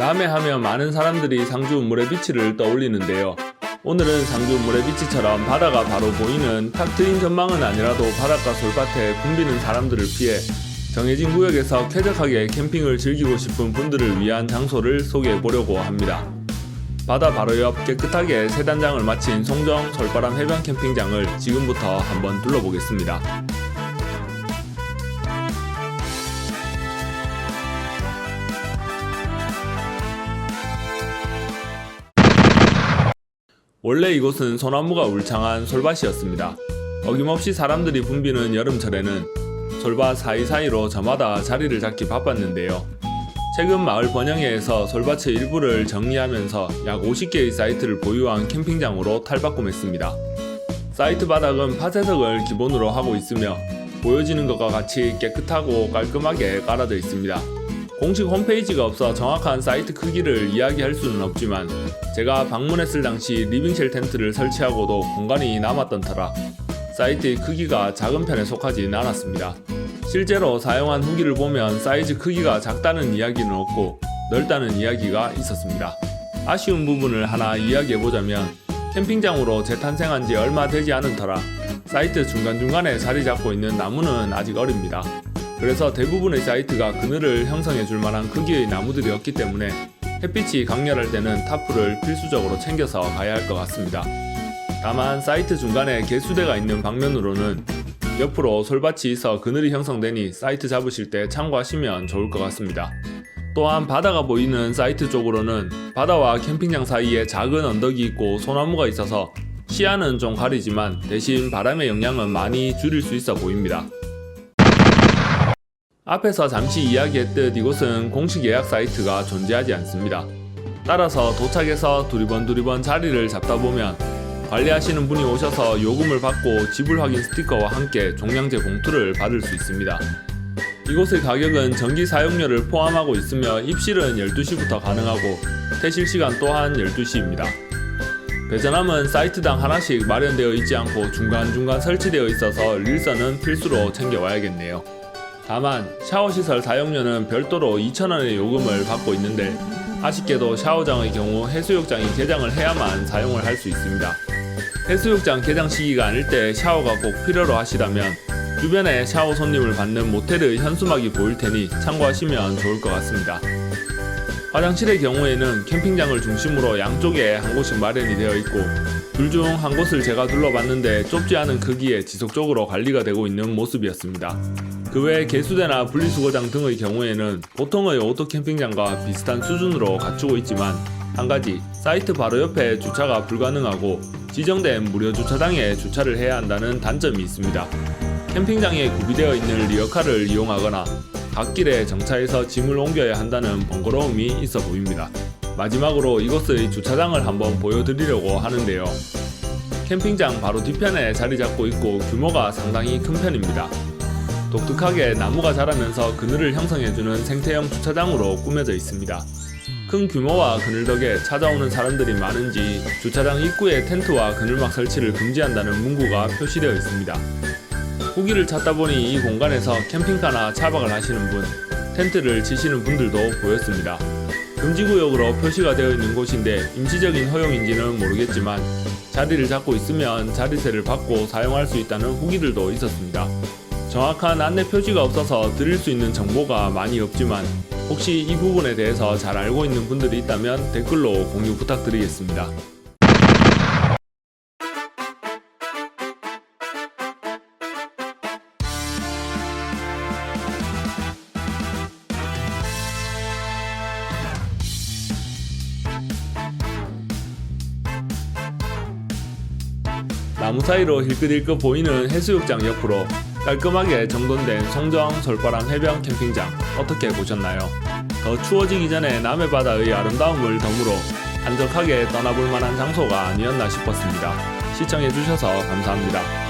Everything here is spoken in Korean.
남해 하면 많은 사람들이 상주 모래비치를 떠올리는데요. 오늘은 상주 모래비치처럼 바다가 바로 보이는 탁 트인 전망은 아니라도 바닷가 솔밭에 붐비는 사람들을 피해 정해진 구역에서 쾌적하게 캠핑을 즐기고 싶은 분들을 위한 장소를 소개해 보려고 합니다. 바다 바로 옆 깨끗하게 세 단장을 마친 송정 솔바람 해변 캠핑장을 지금부터 한번 둘러보겠습니다. 원래 이곳은 소나무가 울창한 솔밭이었습니다. 어김없이 사람들이 붐비는 여름철에는 솔밭 사이사이로 저마다 자리를 잡기 바빴는데요. 최근 마을 번영회에서 솔밭의 일부를 정리하면서 약 50개의 사이트를 보유한 캠핑장으로 탈바꿈했습니다. 사이트 바닥은 파쇄석을 기본으로 하고 있으며 보여지는 것과 같이 깨끗하고 깔끔하게 깔아져 있습니다. 공식 홈페이지가 없어 정확한 사이트 크기를 이야기할 수는 없지만 제가 방문했을 당시 리빙쉘 텐트를 설치하고도 공간이 남았던 터라 사이트의 크기가 작은 편에 속하진 않았습니다. 실제로 사용한 후기를 보면 사이즈 크기가 작다는 이야기는 없고 넓다는 이야기가 있었습니다. 아쉬운 부분을 하나 이야기해보자면 캠핑장으로 재탄생한 지 얼마 되지 않은 터라 사이트 중간중간에 자리 잡고 있는 나무는 아직 어립니다. 그래서 대부분의 사이트가 그늘을 형성해 줄 만한 크기의 나무들이 없기 때문에 햇빛이 강렬할 때는 타프를 필수적으로 챙겨서 가야 할 것 같습니다. 다만 사이트 중간에 개수대가 있는 방면으로는 옆으로 솔밭이 있어 그늘이 형성되니 사이트 잡으실 때 참고하시면 좋을 것 같습니다. 또한 바다가 보이는 사이트 쪽으로는 바다와 캠핑장 사이에 작은 언덕이 있고 소나무가 있어서 시야는 좀 가리지만 대신 바람의 영향은 많이 줄일 수 있어 보입니다. 앞에서 잠시 이야기했듯 이곳은 공식 예약 사이트가 존재하지 않습니다. 따라서 도착해서 두리번 두리번 자리를 잡다 보면 관리하시는 분이 오셔서 요금을 받고 지불 확인 스티커와 함께 종량제 봉투를 받을 수 있습니다. 이곳의 가격은 전기 사용료를 포함하고 있으며 입실은 12시부터 가능하고 퇴실 시간 또한 12시입니다. 배전함은 사이트당 하나씩 마련되어 있지 않고 중간중간 설치되어 있어서 릴선은 필수로 챙겨와야겠네요. 다만 샤워시설 사용료는 별도로 2,000원의 요금을 받고 있는데 아쉽게도 샤워장의 경우 해수욕장이 개장을 해야만 사용을 할 수 있습니다. 해수욕장 개장 시기가 아닐 때 샤워가 꼭 필요로 하시다면 주변에 샤워 손님을 받는 모텔의 현수막이 보일 테니 참고하시면 좋을 것 같습니다. 화장실의 경우에는 캠핑장을 중심으로 양쪽에 한 곳씩 마련이 되어 있고 둘 중 한 곳을 제가 둘러봤는데 좁지 않은 크기에 지속적으로 관리가 되고 있는 모습이었습니다. 그 외 개수대나 분리수거장 등의 경우에는 보통의 오토 캠핑장과 비슷한 수준으로 갖추고 있지만 한 가지 사이트 바로 옆에 주차가 불가능하고 지정된 무료 주차장에 주차를 해야 한다는 단점이 있습니다. 캠핑장에 구비되어 있는 리어카를 이용하거나 갓길에 정차해서 짐을 옮겨야 한다는 번거로움이 있어 보입니다. 마지막으로 이곳의 주차장을 한번 보여드리려고 하는데요. 캠핑장 바로 뒤편에 자리 잡고 있고 규모가 상당히 큰 편입니다. 독특하게 나무가 자라면서 그늘을 형성해주는 생태형 주차장으로 꾸며져 있습니다. 큰 규모와 그늘 덕에 찾아오는 사람들이 많은지 주차장 입구에 텐트와 그늘막 설치를 금지한다는 문구가 표시되어 있습니다. 후기를 찾다 보니 이 공간에서 캠핑카나 차박을 하시는 분, 텐트를 치시는 분들도 보였습니다. 금지구역으로 표시가 되어 있는 곳인데 임시적인 허용인지는 모르겠지만 자리를 잡고 있으면 자리세를 받고 사용할 수 있다는 후기들도 있었습니다. 정확한 안내 표지가 없어서 드릴 수 있는 정보가 많이 없지만 혹시 이 부분에 대해서 잘 알고 있는 분들이 있다면 댓글로 공유 부탁드리겠습니다. 나무 사이로 힐끗힐끗 보이는 해수욕장 옆으로 깔끔하게 정돈된 송정 솔바람 해변 캠핑장 어떻게 보셨나요? 더 추워지기 전에 남해바다의 아름다움을 덤으로 한적하게 떠나볼 만한 장소가 아니었나 싶었습니다. 시청해주셔서 감사합니다.